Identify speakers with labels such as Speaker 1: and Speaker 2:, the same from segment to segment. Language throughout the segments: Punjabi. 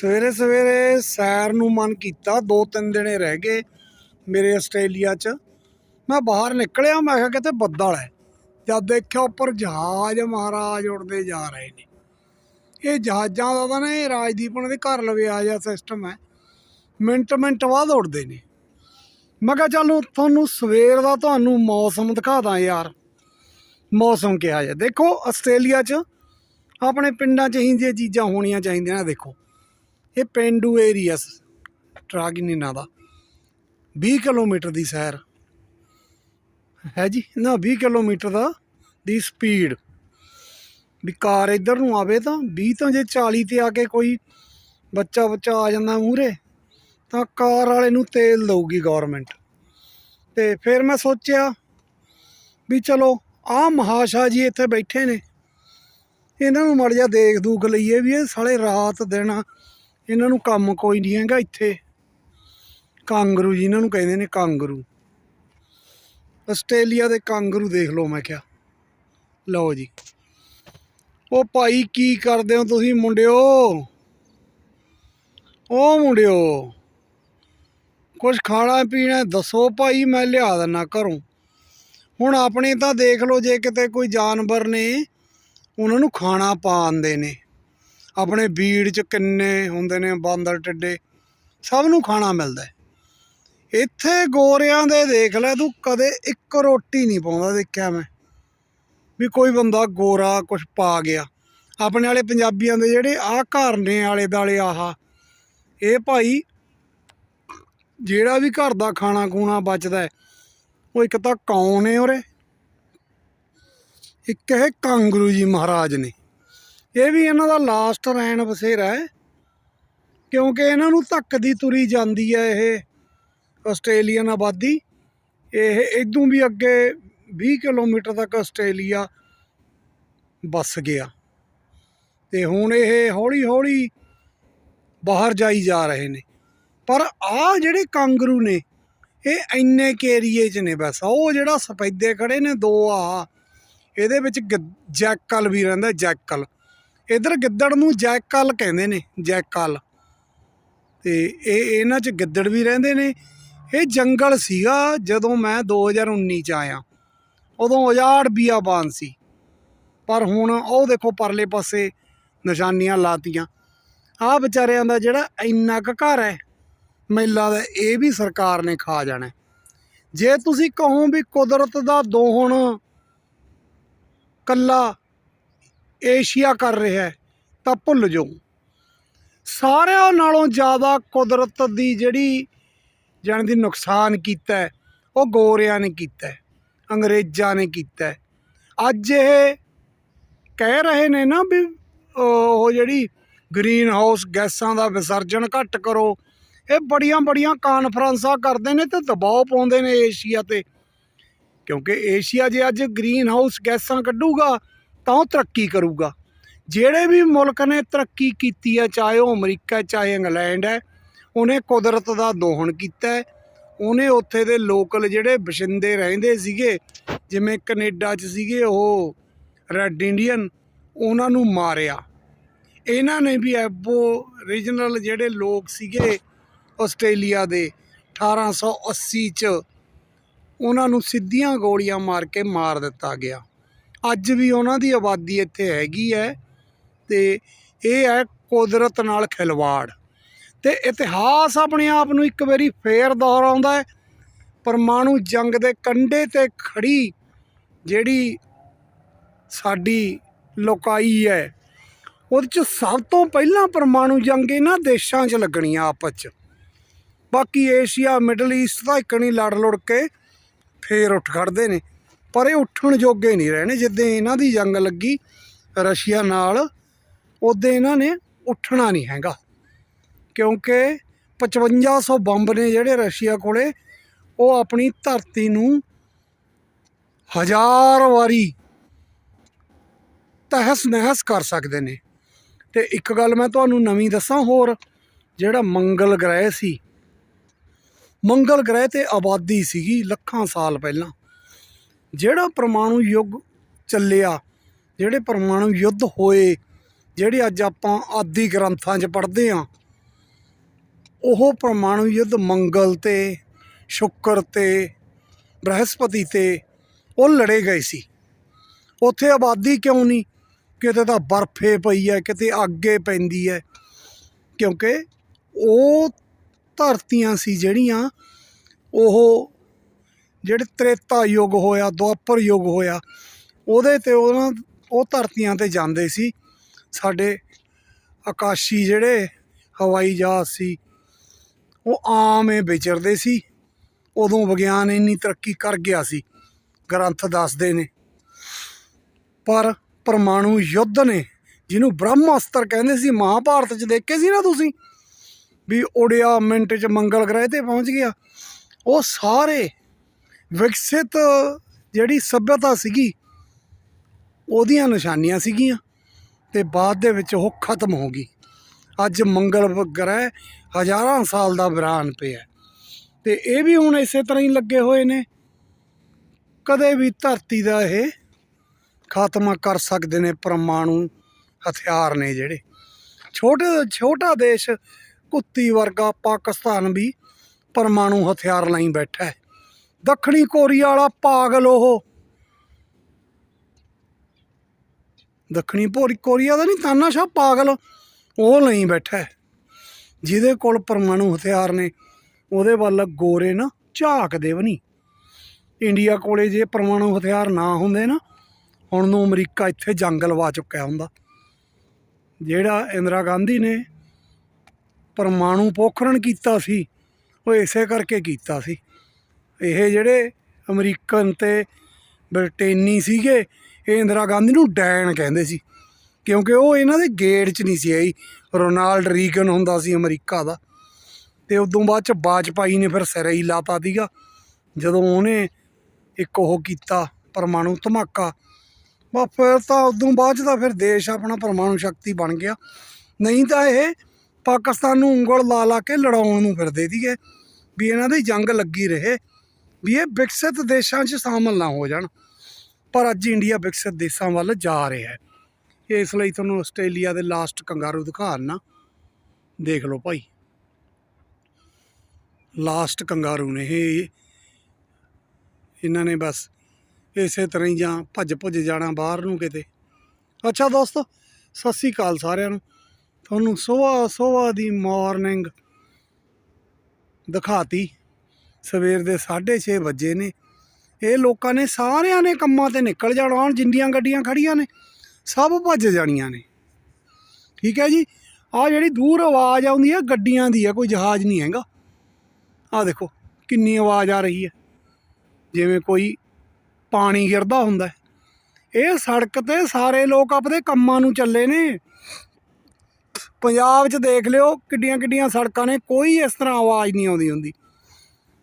Speaker 1: ਸਵੇਰੇ ਸਵੇਰੇ ਸੈਰ ਨੂੰ ਮਨ ਕੀਤਾ, ਦੋ ਤਿੰਨ ਦਿਨੇ ਰਹਿ ਗਏ ਮੇਰੇ ਆਸਟ੍ਰੇਲੀਆ 'ਚ। ਮੈਂ ਬਾਹਰ ਨਿਕਲਿਆ, ਮੈਂ ਕਿਹਾ ਕਿਤੇ ਬੱਦਲ ਹੈ। ਜਦ ਦੇਖਿਆ ਉੱਪਰ ਜਹਾਜ਼ ਮਹਾਰਾਜ ਉੜਦੇ ਜਾ ਰਹੇ ਨੇ। ਇਹ ਜਹਾਜ਼ਾਂ ਦਾ ਤਾਂ ਨਾ ਇਹ ਰਾਜਦੀਪ ਉਹਨਾਂ ਦੇ ਘਰ ਲਵੇ ਆ ਜਾ ਸਿਸਟਮ ਹੈ। ਮਿੰਟ ਮਿੰਟ ਬਾਅਦ ਉੜਦੇ ਨੇ। ਮੈਂ ਕਿਹਾ ਚੱਲ ਤੁਹਾਨੂੰ ਸਵੇਰ ਦਾ ਤੁਹਾਨੂੰ ਮੌਸਮ ਦਿਖਾ ਦਾਂ ਯਾਰ। ਮੌਸਮ ਕਿਹਾ ਜਾ ਦੇਖੋ ਆਸਟ੍ਰੇਲੀਆ 'ਚ ਆਪਣੇ ਪਿੰਡਾਂ 'ਚ ਹੀ ਜੇ ਚੀਜ਼ਾਂ ਹੋਣੀਆਂ ਚਾਹੀਦੀਆਂ ਨੇ ਦੇਖੋ। ਇਹ ਪਿੰਡੂ ਏਰੀਆਸ ਟਰਾਗਿਨਾ ਦਾ। 20 ਕਿਲੋਮੀਟਰ ਦੀ ਸੈਰ। ਹੈ ਜੀ? ਨਾ 20 ਕਿਲੋਮੀਟਰ ਦਾ ਦੀ ਸਪੀਡ। ਵੀ ਕਾਰ ਇੱਧਰ ਨੂੰ ਆਵੇ ਤਾਂ 20 ਤੋਂ ਜੇ 40 ਤੇ ਆ ਕੇ ਕੋਈ ਬੱਚਾ ਬੱਚਾ ਆ ਜਾਂਦਾ ਮੂਹਰੇ ਤਾਂ ਕਾਰ ਵਾਲੇ ਨੂੰ ਤੇਲ ਦਊਗੀ ਗਵਰਨਮੈਂਟ ਤੇ ਫਿਰ ਮੈਂ ਸੋਚਿਆ ਵੀ ਚਲੋ ਆਹ ਮਹਾਸ਼ਾ ਜੀ ਇੱਥੇ ਬੈਠੇ ਨੇ। ਇਹਨਾਂ ਨੂੰ ਮੜ ਜਾ ਦੇਖ ਦੂਖ ਲਈਏ ਵੀ ਇਹ ਸਾਲੇ ਰਾਤ ਦਿਨ ਇਹਨਾਂ ਨੂੰ ਕੰਮ ਕੋਈ ਨਹੀਂ ਹੈਗਾ ਇੱਥੇ। ਕਾਂਗਰੂ ਜੀ ਇਹਨਾਂ ਨੂੰ ਕਹਿੰਦੇ ਨੇ ਕਾਂਗਰੂ। ਆਸਟ੍ਰੇਲੀਆ ਦੇ ਕਾਂਗਰੂ ਦੇਖ ਲਓ ਮੈਂ ਕਿਹਾ। ਲਓ ਜੀ। ਉਹ ਭਾਈ ਕੀ ਕਰਦੇ ਹੋ ਤੁਸੀਂ ਮੁੰਡਿਓ? ਉਹ ਮੁੰਡਿਓ ਕੁਝ ਖਾਣਾ ਪੀਣਾ ਦੱਸੋ ਭਾਈ, ਮੈਂ ਲਿਆ ਦਿੰਨਾ ਘਰੋਂ। ਹੁਣ ਆਪਣੇ ਤਾਂ ਦੇਖ ਲਓ ਜੇ ਕਿਤੇ ਕੋਈ ਜਾਨਵਰ ਨੇ, ਉਹਨਾਂ ਨੂੰ ਖਾਣਾ ਪਾਉਂਦੇ ਨੇ। ਆਪਣੇ ਬੀੜ ਚ ਕਿੰਨੇ ਹੁੰਦੇ ਨੇ ਬਾਂਦਰ ਟਿੱਡੇ, ਸਭ ਨੂੰ ਖਾਣਾ ਮਿਲਦਾ ਇੱਥੇ ਗੋਰਿਆਂ ਦੇ ਦੇਖ ਲੈ ਤੂੰ, ਕਦੇ ਇੱਕ ਰੋਟੀ ਨਹੀਂ ਪਾਉਂਦਾ ਦੇਖਿਆ ਮੈਂ। ਵੀ ਕੋਈ ਬੰਦਾ ਗੋਰਾ ਕੁਝ ਪਾ ਗਿਆ। ਆਪਣੇ ਵਾਲੇ ਪੰਜਾਬੀਆਂ ਦੇ ਜਿਹੜੇ ਆਹ ਘਰ ਨੇ ਆਲੇ ਦਾਲੇ ਆਹਾ, ਇਹ ਭਾਈ ਜਿਹੜਾ ਵੀ ਘਰ ਦਾ ਖਾਣਾ ਖੂਣਾ ਬਚਦਾ ਉਹ ਇੱਕ ਤਾਂ ਕੌਣ ਨੇ ਉਰੇ? ਇੱਕ ਇਹ ਕਾਂਗਰੂ ਜੀ ਮਹਾਰਾਜ ਨੇ। ਇਹ ਵੀ ਇਹਨਾਂ ਦਾ ਲਾਸਟ ਰੈਣ ਬਸੇਰਾ ਹੈ, ਕਿਉਂਕਿ ਇਹਨਾਂ ਨੂੰ ਧੱਕਦੀ ਤੁਰੀ ਜਾਂਦੀ ਹੈ ਇਹ ਆਸਟ੍ਰੇਲੀਅਨ ਆਬਾਦੀ ਇਹ ਇਦੋਂ ਵੀ ਅੱਗੇ 20 ਕਿਲੋਮੀਟਰ ਤੱਕ ਆਸਟ੍ਰੇਲੀਆ ਵੱਸ ਗਿਆ। ਤੇ ਹੁਣ ਇਹ ਹੌਲੀ ਹੌਲੀ ਬਾਹਰ ਜਾਈ ਜਾ ਰਹੇ ਨੇ। ਪਰ ਆਹ ਜਿਹੜੇ ਕਾਂਗਰੂ ਨੇ, ਇਹ ਇੰਨੇ ਕੇ ਏਰੀਏ 'ਚ ਨੇ ਬਸ। ਉਹ ਜਿਹੜਾ ਸਫੈਦੇ ਖੜੇ ਨੇ, ਦੋ ਆ ਇਹਦੇ ਵਿੱਚ ਗਿ- ਜੈਕਲ ਵੀ ਰਹਿੰਦਾ, ਜੈਕਲ। ਇਧਰ ਗਿੱਦੜ ਨੂੰ ਜੈਕਲ ਕਹਿੰਦੇ ਨੇ ਜੈਕਲ ਤੇ ਇਹ ਇਹਨਾਂ 'ਚ ਗਿੱਦੜ ਵੀ ਰਹਿੰਦੇ ਨੇ। ਇਹ ਜੰਗਲ ਸੀਗਾ ਜਦੋਂ ਮੈਂ 2019 ਚ ਆਇਆ। ਉਦੋਂ ਉਜਾੜ ਬੀਆਬਾਨ ਸੀ। ਪਰ ਹੁਣ ਉਹ ਦੇਖੋ ਪਰਲੇ ਪਾਸੇ ਨਿਸ਼ਾਨੀਆਂ ਲਾਤੀਆਂ। ਆਹ ਵਿਚਾਰਿਆਂ ਦਾ ਜਿਹੜਾ ਇੰਨਾ ਕੁ ਘਰ ਹੈ ਮੇਲਾ ਦਾ ਇਹ ਵੀ ਸਰਕਾਰ ਨੇ ਖਾ ਜਾਣਾ। ਜੇ ਤੁਸੀਂ ਕਹੋ ਵੀ ਕੁਦਰਤ ਦਾ ਦੋਹਣ ਕੱਲਾ ਏਸ਼ੀਆ ਕਰ ਰਿਹਾ ਤਾਂ ਭੁੱਲ ਜਾਓ। ਸਾਰਿਆਂ ਨਾਲੋਂ ਜ਼ਿਆਦਾ ਕੁਦਰਤ ਦੀ ਜਿਹੜੀ ਜਾਣ ਦੀ ਨੁਕਸਾਨ ਕੀਤਾ ਉਹ ਗੋਰਿਆਂ ਨੇ ਕੀਤਾ ਅੰਗਰੇਜ਼ਾਂ ਨੇ ਕੀਤਾ ਅੱਜ ਇਹ ਕਹਿ ਰਹੇ ਨੇ ਨਾ ਵੀ ਉਹ ਜਿਹੜੀ ਗ੍ਰੀਨ ਹਾਊਸ ਗੈਸਾਂ ਦਾ ਵਿਸਰਜਨ ਘੱਟ ਕਰੋ, ਇਹ ਬੜੀਆਂ ਬੜੀਆਂ ਕਾਨਫਰੰਸਾਂ ਕਰਦੇ ਨੇ ਤੇ ਦਬਾਅ ਪਾਉਂਦੇ ਨੇ ਏਸ਼ੀਆ ਤੇ। ਕਿਉਂਕਿ ਏਸ਼ੀਆ ਜੇ ਅੱਜ ਗ੍ਰੀਨ ਹਾਊਸ ਗੈਸਾਂ ਕੱਢੂਗਾ ਤਾਂ ਉਹ ਤਰੱਕੀ ਕਰੂਗਾ। ਜਿਹੜੇ ਵੀ ਮੁਲਕ ਨੇ ਤਰੱਕੀ ਕੀਤੀ ਹੈ, ਚਾਹੇ ਉਹ ਅਮਰੀਕਾ ਚਾਹੇ ਇੰਗਲੈਂਡ ਹੈ, ਉਹਨੇ ਕੁਦਰਤ ਦਾ ਦੋਹਣ ਕੀਤਾ ਹੈ। ਉਹਨੇ ਉੱਥੇ ਦੇ ਲੋਕਲ ਜਿਹੜੇ ਵਸਿੰਦੇ ਰਹਿੰਦੇ ਸੀਗੇ, ਜਿਵੇਂ ਕੈਨੇਡਾ 'ਚ ਸੀਗੇ ਉਹ ਰੈੱਡ ਇੰਡੀਅਨ, ਉਹਨਾਂ ਨੂੰ ਮਾਰਿਆ। ਇਹਨਾਂ ਨੇ ਵੀ ਐਬੋ ਰੀਜਨਲ ਜਿਹੜੇ ਲੋਕ ਸੀਗੇ ਆਸਟ੍ਰੇਲੀਆ ਦੇ 1880 ਚ, ਉਹਨਾਂ ਨੂੰ ਸਿੱਧੀਆਂ ਗੋਲੀਆਂ ਮਾਰ ਕੇ ਮਾਰ ਦਿੱਤਾ ਗਿਆ। ਅੱਜ ਵੀ ਉਹਨਾਂ ਦੀ ਆਬਾਦੀ ਇੱਥੇ ਹੈਗੀ ਹੈ ਤੇ ਇਹ ਹੈ ਕੁਦਰਤ ਨਾਲ ਖਿਲਵਾੜ। ਤੇ ਇਤਿਹਾਸ ਆਪਣੇ ਆਪ ਨੂੰ ਇੱਕ ਵਾਰੀ ਫੇਰ ਦੁਹਰਾਉਂਦਾ ਹੈ। ਪਰਮਾਣੂ ਜੰਗ ਦੇ ਕੰਢੇ ਤੇ ਖੜੀ ਜਿਹੜੀ ਸਾਡੀ ਲੋਕਾਈ ਹੈ, ਉਹਦੇ ਚ ਸਭ ਤੋਂ ਪਹਿਲਾਂ ਪਰਮਾਣੂ ਜੰਗ ਇਹਨਾਂ ਦੇਸ਼ਾਂ 'ਚ ਲੱਗਣੀ ਆ ਆਪਸ 'ਚ। ਬਾਕੀ ਏਸ਼ੀਆ, ਮਿਡਲ ਈਸਟ ਦਾ ਇੱਕ ਨਹੀਂ ਲੜ ਲੁੜ ਕੇ ਫੇਰ ਉੱਠ ਖੜਦੇ ਨੇ। ਪਰ ਇਹ ਉੱਠਣ ਜੋਗੇ ਨਹੀਂ ਰਹਿਣੇ, ਜਿੱਦਾਂ ਇਹਨਾਂ ਦੀ ਜੰਗ ਲੱਗੀ ਰਸ਼ੀਆ ਨਾਲ ਉਦੋਂ ਇਹਨਾਂ ਨੇ ਉੱਠਣਾ ਨਹੀਂ ਹੈਗਾ। ਕਿਉਂਕਿ 5500 ਬੰਬ ਨੇ ਜਿਹੜੇ ਰਸ਼ੀਆ ਕੋਲੇ, ਉਹ ਆਪਣੀ ਧਰਤੀ ਨੂੰ ਹਜ਼ਾਰ ਵਾਰੀ ਤਹਿਸ ਨਹਿਸ ਕਰ ਸਕਦੇ ਨੇ। ਤੇ ਇੱਕ ਗੱਲ ਮੈਂ ਤੁਹਾਨੂੰ ਨਵੀਂ ਦੱਸਾਂ ਹੋਰ, ਜਿਹੜਾ ਮੰਗਲ ਗ੍ਰਹਿ ਸੀ, ਮੰਗਲ ਗ੍ਰਹਿ ਤੇ ਆਬਾਦੀ ਸੀਗੀ ਲੱਖਾਂ ਸਾਲ ਪਹਿਲਾਂ। ਜਿਹੜਾ ਪਰਮਾਣੂ ਯੁੱਗ ਚੱਲਿਆ, ਜਿਹੜੇ ਪਰਮਾਣੂ ਯੁੱਧ ਹੋਏ, ਜਿਹੜੇ ਅੱਜ ਆਪਾਂ ਆਦਿ ਗ੍ਰੰਥਾਂ 'ਚ ਪੜ੍ਹਦੇ ਆ ਉਹ ਪਰਮਾਣੂ ਯੁੱਧ ਮੰਗਲ ਤੇ, ਸ਼ੁੱਕਰ ਤੇ, ਬ੍ਰਹਸਪਤੀ ਤੇ, ਉਹ ਲੜੇ ਗਏ ਸੀ। ਉੱਥੇ ਆਬਾਦੀ ਕਿਉਂ ਨਹੀਂ? ਕਿਤੇ ਤਾਂ ਬਰਫੇ ਪਈ ਹੈ, ਕਿਤੇ ਅੱਗੇ ਪੈਂਦੀ ਹੈ, ਕਿਉਂਕਿ ਉਹ ਧਰਤੀਆਂ ਸੀ ਜਿਹੜੀਆਂ ਉਹ ਜਿਹੜੇ ਤ੍ਰੇਤਾ ਯੁੱਗ ਹੋਇਆ, ਦੁਆਪਰ ਯੁੱਗ ਹੋਇਆ, ਉਹਦੇ ਤੇ ਉਹਨਾਂ, ਉਹ ਧਰਤੀਆਂ ਤੇ ਜਾਂਦੇ ਸੀ। ਸਾਡੇ ਆਕਾਸ਼ੀ ਜਿਹੜੇ ਹਵਾਈ ਜਹਾਜ਼ ਸੀ, ਉਹ ਆਮ ਹੀ ਵਿਚਰਦੇ ਸੀ। ਉਦੋਂ ਵਿਗਿਆਨ ਇੰਨੀ ਤਰੱਕੀ ਕਰ ਗਿਆ ਸੀ, ਗ੍ਰੰਥ ਦੱਸਦੇ ਨੇ। ਪਰ ਪਰਮਾਣੂ ਯੁੱਧ ਨੇ, ਜਿਹਨੂੰ ਬ੍ਰਹਮਾਸਤਰ ਕਹਿੰਦੇ ਸੀ, ਮਹਾਭਾਰਤ 'ਚ ਦੇਖੇ ਸੀ ਨਾ ਤੁਸੀਂ? ਵੀ ਉੜਿਆ, ਮਿੰਟ 'ਚ ਮੰਗਲ ਗ੍ਰਹਿ ਤੇ ਪਹੁੰਚ ਗਿਆ। ਉਹ ਸਾਰੇ ਵਿਕਸਿਤ ਜਿਹੜੀ ਸੱਭਿਅਤਾ ਸੀਗੀ, ਉਹਦੀਆਂ ਨਿਸ਼ਾਨੀਆਂ ਸੀਗੀਆਂ ਤੇ ਬਾਅਦ ਦੇ ਵਿੱਚ ਉਹ ਖਤਮ ਹੋ ਗਈ। ਅੱਜ ਮੰਗਲ ਗ੍ਰਹਿ ਹਜ਼ਾਰਾਂ ਸਾਲ ਦਾ ਵਿਰਾਨ ਪਿਆ। ਤੇ ਇਹ ਵੀ ਹੁਣ ਇਸੇ ਤਰ੍ਹਾਂ ਹੀ ਲੱਗੇ ਹੋਏ ਨੇ। ਕਦੇ ਵੀ ਧਰਤੀ ਦਾ ਇਹ ਖਾਤਮਾ ਕਰ ਸਕਦੇ ਨੇ ਪਰਮਾਣੂ ਹਥਿਆਰ ਨੇ ਜਿਹੜੇ। ਛੋਟੇ, ਛੋਟਾ ਦੇਸ਼ ਕੁੱਤੀ ਵਰਗਾ ਪਾਕਿਸਤਾਨ ਵੀ ਪਰਮਾਣੂ ਹਥਿਆਰ ਲਈ ਬੈਠਾ ਹੈ। ਦੱਖਣੀ ਕੋਰੀਆ ਵਾਲਾ ਪਾਗਲ ਉਹ। ਦੱਖਣੀ ਕੋਰੀਆ ਦਾ ਨਹੀਂ ਤਾਨਾਸ਼ਾ ਪਾਗਲ ਉਹ ਨਹੀਂ ਬੈਠਾ ਜਿਹਦੇ ਕੋਲ ਪਰਮਾਣੂ ਹਥਿਆਰ ਨੇ। ਉਹਦੇ ਵੱਲ ਗੋਰੇ ਨਾ ਝਾਕਦੇ ਵੀ ਨਹੀਂ ਇੰਡੀਆ ਕੋਲੇ ਜੇ ਪਰਮਾਣੂ ਹਥਿਆਰ ਨਾ ਹੁੰਦੇ ਨਾ, ਹੁਣ ਨੂੰ ਅਮਰੀਕਾ ਇੱਥੇ ਜੰਗ ਲਵਾ ਚੁੱਕਿਆ ਹੁੰਦਾ। ਜਿਹੜਾ ਇੰਦਰਾ ਗਾਂਧੀ ਨੇ ਪਰਮਾਣੂ ਪੋਖਰਨ ਕੀਤਾ ਸੀ, ਉਹ ਇਸੇ ਕਰਕੇ ਕੀਤਾ ਸੀ। ਇਹ ਜਿਹੜੇ ਅਮਰੀਕਨ ਤੇ ਬ੍ਰਿਟੇਨੀ ਸੀਗੇ, ਇਹ ਇੰਦਰਾ ਗਾਂਧੀ ਨੂੰ ਡੈਨ ਕਹਿੰਦੇ ਸੀ। ਕਿਉਂਕਿ ਉਹ ਇਹਨਾਂ ਦੇ ਗੇਟ 'ਚ ਨਹੀਂ ਸੀ ਆਈ। ਰੋਨਾਲਡ ਰੀਗਨ ਹੁੰਦਾ ਸੀ ਅਮਰੀਕਾ ਦਾ। ਤੇ ਉਦੋਂ ਬਾਅਦ ਚ ਬਾਜਪਾਈ ਨੇ ਫਿਰ ਸਿਰ ਹੀ ਲਾਤਾ ਸੀਗਾ। ਜਦੋਂ ਉਹਨੇ ਇੱਕ ਉਹ ਕੀਤਾ, ਪਰਮਾਣੂ ਧਮਾਕਾ। ਬਾ ਫਿਰ ਤਾਂ ਉਦੋਂ ਬਾਅਦ 'ਚ ਤਾਂ ਫਿਰ ਦੇਸ਼ ਆਪਣਾ ਪਰਮਾਣੂ ਸ਼ਕਤੀ ਬਣ ਗਿਆ। ਨਹੀਂ ਤਾਂ ਇਹ ਪਾਕਿਸਤਾਨ ਨੂੰ ਉਂਗਲ ਲਾ ਲਾ ਕੇ ਲੜਾਉਣ ਨੂੰ ਫਿਰਦੇ ਸੀਗੇ, ਵੀ ਇਹਨਾਂ ਦੀ ਜੰਗ ਲੱਗੀ ਰਹੇ। ਵੀ ਇਹ ਵਿਕਸਿਤ ਦੇਸ਼ਾਂ 'ਚ ਸ਼ਾਮਲ ਨਾ ਹੋ ਜਾਣ। ਪਰ ਅੱਜ ਇੰਡੀਆ ਵਿਕਸਿਤ ਦੇਸ਼ਾਂ ਵੱਲ ਜਾ ਰਿਹਾ ਹੈ। ਇਸ ਲਈ ਤੁਹਾਨੂੰ ਆਸਟ੍ਰੇਲੀਆ ਦੇ ਲਾਸਟ ਕੰਗਾਰੂ ਦਿਖਾਣਾ ਦੇਖ ਲਓ ਭਾਈ। ਲਾਸਟ ਕੰਗਾਰੂ ਨੇ ਇਹ। ਇਹਨਾਂ ਨੇ ਬਸ ਇਸੇ ਤਰ੍ਹਾਂ ਹੀ ਜਾਂ ਭੱਜ ਭੁੱਜ ਜਾਣਾ ਬਾਹਰ ਨੂੰ ਕਿਤੇ। ਅੱਛਾ ਦੋਸਤੋ, ਸਤਿ ਸ੍ਰੀ ਅਕਾਲ ਸਾਰਿਆਂ ਨੂੰ। ਤੁਹਾਨੂੰ ਸਵੇਰ ਸਵੇਰ ਦੀ ਮਾਰਨਿੰਗ ਦਿਖਾਤੀ। ਸਵੇਰ ਦੇ 6:30 ਵਜੇ ਨੇ। ਇਹ ਲੋਕਾਂ ਨੇ ਸਾਰਿਆਂ ਨੇ ਕੰਮਾਂ ਤੇ ਨਿਕਲ ਜਾਣਾ ਹੁਣ ਜਿੰਨੀਆਂ ਗੱਡੀਆਂ ਖੜੀਆਂ ਨੇ, ਸਭ ਭੱਜ ਜਾਣੀਆਂ ਨੇ। ਠੀਕ ਹੈ ਜੀ? ਆ ਜਿਹੜੀ ਦੂਰ ਆਵਾਜ਼ ਆਉਂਦੀ ਹੈ, ਗੱਡੀਆਂ ਦੀ ਹੈ, ਕੋਈ ਜਹਾਜ਼ ਨਹੀਂ ਹੈਗਾ। ਆ ਦੇਖੋ, ਕਿੰਨੀ ਆਵਾਜ਼ ਆ ਰਹੀ ਹੈ। ਜਿਵੇਂ ਕੋਈ ਪਾਣੀ ਗਿਰਦਾ ਹੁੰਦਾ ਇਹ ਸੜਕ ਤੇ ਸਾਰੇ ਲੋਕ ਆਪਣੇ ਕੰਮਾਂ ਨੂੰ ਚੱਲੇ ਨੇ। ਪੰਜਾਬ 'ਚ ਦੇਖ ਲਿਓ ਕਿੱਡੀਆਂ ਕਿੱਡੀਆਂ ਸੜਕਾਂ ਨੇ, ਕੋਈ ਇਸ ਤਰ੍ਹਾਂ ਆਵਾਜ਼ ਨਹੀਂ ਆਉਂਦੀ ਹੁੰਦੀ।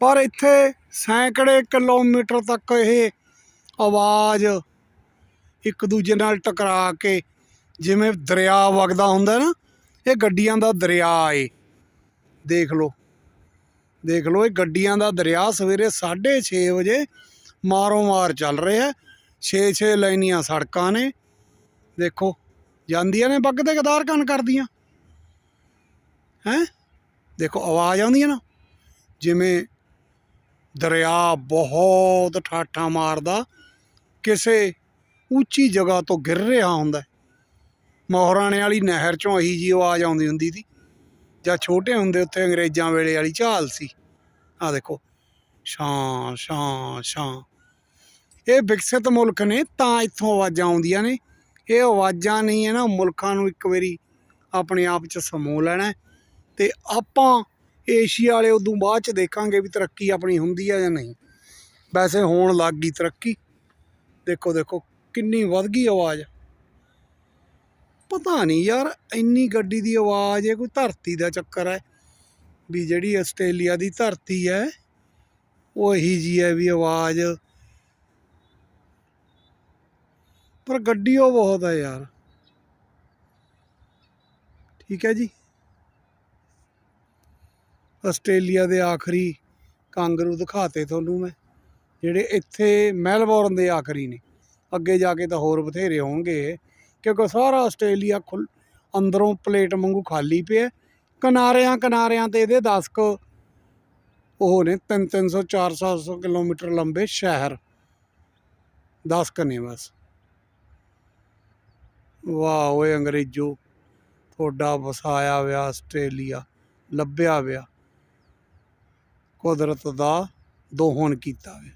Speaker 1: ਪਰ ਇੱਥੇ ਸੈਂਕੜੇ ਕਿਲੋਮੀਟਰ ਤੱਕ ਇਹ ਆਵਾਜ਼ ਇੱਕ ਦੂਜੇ ਨਾਲ ਟਕਰਾ ਕੇ ਜਿਵੇਂ ਦਰਿਆ ਵਗਦਾ ਹੁੰਦਾ ਨਾ, ਇਹ ਗੱਡੀਆਂ ਦਾ ਦਰਿਆ ਏ। ਦੇਖ ਲਓ। ਦੇਖ ਲਓ, ਇਹ ਗੱਡੀਆਂ ਦਾ ਦਰਿਆ ਸਵੇਰੇ 6:30 ਵਜੇ ਮਾਰੋ ਮਾਰ ਚੱਲ ਰਿਹਾ 6-6 ਲਾਈਨੀਆਂ ਸੜਕਾਂ ਨੇ। ਦੇਖੋ, ਜਾਂਦੀਆਂ ਨੇ ਬੱਗ ਤੇ ਗਦਾਰ ਕੰਨ ਕਰਦੀਆਂ। ਹੈ? ਦੇਖੋ, ਆਵਾਜ਼ ਆਉਂਦੀ ਹੈ ਨਾ। ਜਿਵੇਂ ਦਰਿਆ ਬਹੁਤ ਠਾਠਾ ਮਾਰਦਾ, ਕਿਸੇ ਉੱਚੀ ਜਗ੍ਹਾ ਤੋਂ ਗਿਰ ਰਿਹਾ ਹੁੰਦਾ ਮੋਹਰਾਣੇ ਵਾਲੀ ਨਹਿਰ ਚੋਂ ਇਹੀ ਜੀ ਆਵਾਜ਼ ਆਉਂਦੀ ਹੁੰਦੀ ਸੀ, ਜਾਂ ਛੋਟੇ ਹੁੰਦੇ ਉੱਥੇ ਅੰਗਰੇਜ਼ਾਂ ਵੇਲੇ ਵਾਲੀ ਝਾਲ ਸੀ। ਆ ਦੇਖੋ, ਛਾਂ ਛਾਂ ਛਾਂ। ਇਹ ਵਿਕਸਿਤ ਮੁਲਕ ਨੇ, ਤਾਂ ਇੱਥੋਂ ਆਵਾਜ਼ਾਂ ਆਉਂਦੀਆਂ ਨੇ। ਇਹ ਆਵਾਜ਼ਾਂ ਨਹੀਂ ਹੈ ਨਾ, ਮੁਲਕਾਂ ਨੂੰ ਇੱਕ ਵਾਰੀ ਆਪਣੇ ਆਪ 'ਚ ਸਮੋ ਲੈਣਾ ਹੈ ਤੇ ਆਪਾਂ ਏਸ਼ੀਆ ਵਾਲੇ ਉਦੋਂ ਬਾਅਦ 'ਚ ਦੇਖਾਂਗੇ ਵੀ ਤਰੱਕੀ ਆਪਣੀ ਹੁੰਦੀ ਹੈ ਜਾਂ ਨਹੀਂ। ਵੈਸੇ ਹੋਣ ਲੱਗ ਗਈ ਤਰੱਕੀ। ਦੇਖੋ ਦੇਖੋ, ਕਿੰਨੀ ਵੱਧ ਗਈ ਆਵਾਜ਼। ਪਤਾ ਨਹੀਂ ਯਾਰ, ਇੰਨੀ ਗੱਡੀ ਦੀ ਆਵਾਜ਼ ਹੈ, ਕੋਈ ਧਰਤੀ ਦਾ ਚੱਕਰ ਹੈ। ਵੀ ਜਿਹੜੀ ਆਸਟ੍ਰੇਲੀਆ ਦੀ ਧਰਤੀ ਹੈ, ਉਹ ਇਹੀ ਜੀ ਹੈ ਵੀ ਆਵਾਜ਼। ਪਰ ਗੱਡੀ ਉਹ ਬਹੁਤ ਹੈ ਯਾਰ। ਠੀਕ ਹੈ ਜੀ? ਆਸਟ੍ਰੇਲੀਆ ਦੇ ਆਖਰੀ ਕਾਂਗਰੂ ਦਿਖਾਤੇ ਤੁਹਾਨੂੰ ਮੈਂ, ਜਿਹੜੇ ਇੱਥੇ ਮੈਲਬੌਰਨ ਦੇ ਆਖਰੀ ਨੇ। ਅੱਗੇ ਜਾ ਕੇ ਤਾਂ ਹੋਰ ਬਥੇਰੇ ਹੋਣਗੇ ਕਿਉਂਕਿ ਸਾਰਾ ਆਸਟ੍ਰੇਲੀਆ ਖੁੱਲ ਅੰਦਰੋਂ ਪਲੇਟ ਵਾਂਗੂ ਖਾਲੀ ਪਿਆ ਕਿਨਾਰਿਆਂ ਕਿਨਾਰਿਆਂ ਤੇ ਇਹਦੇ 10 ਕੁ ਉਹ ਨੇ 3 300 400 ਕਿਲੋਮੀਟਰ ਲੰਬੇ ਸ਼ਹਿਰ। 10 ਕਨੇ ਬਸ। ਵਾਹ ਓਏ ਅੰਗਰੇਜ਼ੋ, ਤੁਹਾਡਾ ਵਸਾਇਆ ਵਿਆ ਆਸਟ੍ਰੇਲੀਆ, ਲੱਭਿਆ ਵਿਆ ਕੁਦਰਤ ਦਾ ਦੋਹਣ ਕੀਤਾ ਵੇ